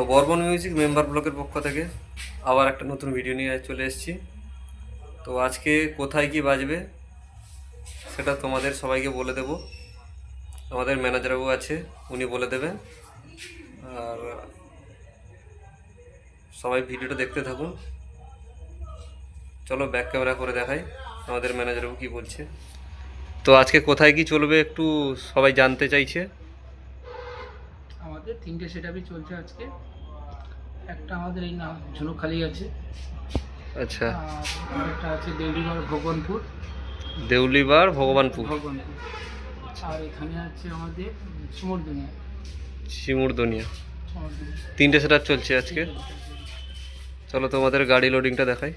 তো বর্বন music member ব্লকের পক্ষ থেকে আবার একটা নতুন ভিডিও নিয়ে চলে এসেছি। তো আজকে কোথায় কি বাজবে সেটা তোমাদের সবাইকে বলে দেব। আমাদের ম্যানেজারবাবু আছে, উনি বলে দেবেন। আর সবাই ভিডিওটা দেখতে থাকুন। চলো ব্যাক ক্যামেরা করে দেখাই আমাদের ম্যানেজারবাবু কি বলছে। তো আজকে কোথায় কি চলবে একটু সবাই জানতে চাইছে। আমাদের তিনটে সেটআপই চলছে আজকে। একটা আমাদের এই নাম ঝুনুখালি আছে। আচ্ছা। আর একটা আছে দেউলিগড় ভগবানপুর। দেউলিবার ভগবানপুর। ভগবানপুর। আর এখানে আছে আমাদের সুমর দুনিয়া শিমুরদনিয়া। দুনিয়া তিনটে সেট চলছে আজকে। চলো তোমাদের গাড়ি লোডিংটা দেখাই।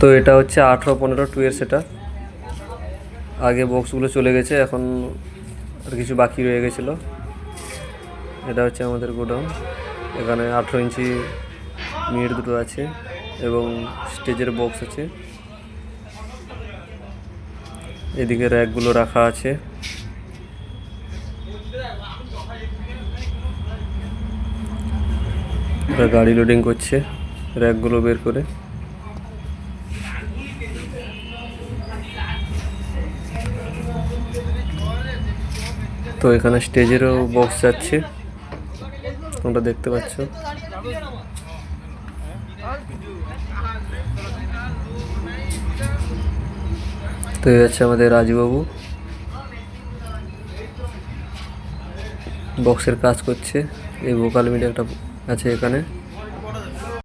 তো এটা হচ্ছে আঠেরো পনেরো টু এর সেটা আগে বক্সগুলো চলে গেছে এখন আর কিছু বাকি রয়ে গেছিল। এটা হচ্ছে আমাদের গোডাউন। এখানে আঠেরো ইঞ্চি মিট দুটো আছে এবং স্টেজের বক্স আছে। এদিকে র্যাকগুলো রাখা আছে। গাড়ি লোডিং করছে র্যাকগুলো বের করে। তো এখানে স্টেজেরও বক্স যাচ্ছে। তোমরা দেখতে পাচ্ছ। তো এই হচ্ছে আমাদের রাজুবাবু। বক্সের কাজ করছে। এই ভোকাল মিডিয়া একটা আছে এখানে।